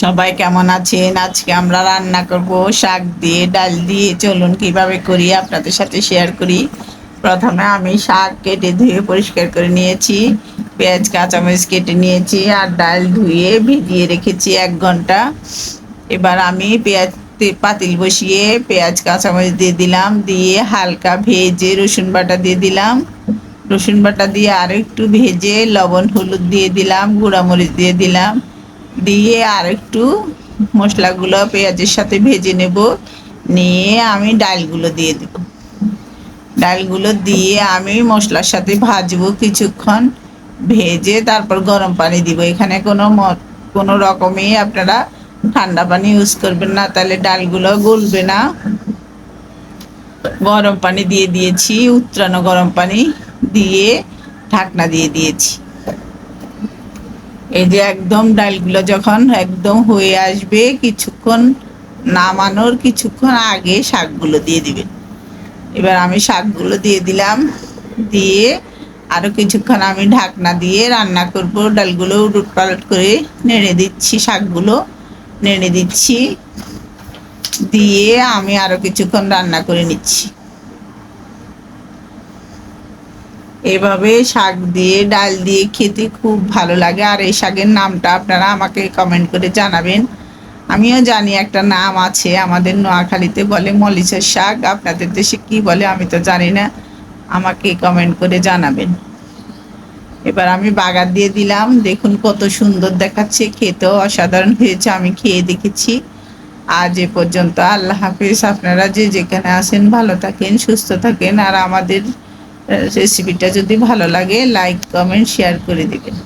সবাই কেমন আছেন? আজকে আমরা রান্না করব শাক দিয়ে, ডাল দিয়ে। চলুন কীভাবে করি আপনাদের সাথে শেয়ার করি। প্রথমে আমি শাক কেটে ধুয়ে পরিষ্কার করে নিয়েছি। পেঁয়াজ, কাঁচামরিচ কেটে নিয়েছি আর ডাল ধুয়ে ভিজিয়ে রেখেছি এক ঘণ্টা। এবার আমি পেঁয়াজ পাতিল বসিয়ে পেঁয়াজ, কাঁচামরিচ দিয়ে দিলাম। দিয়ে হালকা ভেজে রসুন বাটা দিয়ে দিলাম। রসুন বাটা দিয়ে আর একটু ভেজে লবণ, হলুদ দিয়ে দিলাম, গুঁড়ামরিচ দিয়ে দিলাম। দিয়ে আর একটু মশলাগুলো পেঁয়াজের সাথে ভেজে নেব। নিয়ে আমি ডালগুলো দিয়ে দেব। ডালগুলো দিয়ে আমি মশলার সাথে ভাজবো কিছুক্ষণ। ভেজে তারপর গরম পানি দিব। এখানে কোনো কোনো রকমই আপনারা ঠান্ডা পানি ইউজ করবেন না। তাহলে ডালগুলো গলবে না। গরম পানি দিয়ে দিয়েছি। উত্তরানো গরম পানি দিয়ে ঢাকনা দিয়ে দিয়েছি। এই যে একদম ডালগুলো যখন একদম হয়ে আসবে কিছুক্ষণ নামানোর কিছুক্ষণ আগে শাকগুলো দিয়ে দিবেন এবার আমি শাকগুলো দিয়ে দিলাম, দিয়ে আরও কিছুক্ষণ আমি ঢাকনা দিয়ে রান্না করব। ডালগুলো উলট পালট করে নেড়ে দিচ্ছি শাকগুলো, নেড়ে দিচ্ছি, দিয়ে আমি আরও কিছুক্ষণ রান্না করে নিচ্ছি। এভাবে শাক দিয়ে, ডাল দিয়ে খেতে খুব ভালো লাগে। আর এই শাকের নামটা আপনারা আমাকে কমেন্ট করে জানাবেন। আমিও জানি একটা নাম আছে, আমাদের নোয়াখালীতে বলে মলিচের শাক। আপনাদের দেশে কি বলে আমি তো জানি না। আমাকে কমেন্ট করে জানাবেন। এবার আমি বাগার দিয়ে দিলাম। দেখুন কত সুন্দর দেখাচ্ছে, খেতেও অসাধারণ হয়েছে, আমি খেয়ে দেখেছি। আজ এ পর্যন্ত আল্লাহ হাফিজ। আপনারা যে যেখানে আছেন ভালো থাকেন, সুস্থ থাকেন। আর আমাদের রেসিপিটা যদি ভালো লাগে লাইক কমেন্ট শেয়ার করে দিবেন।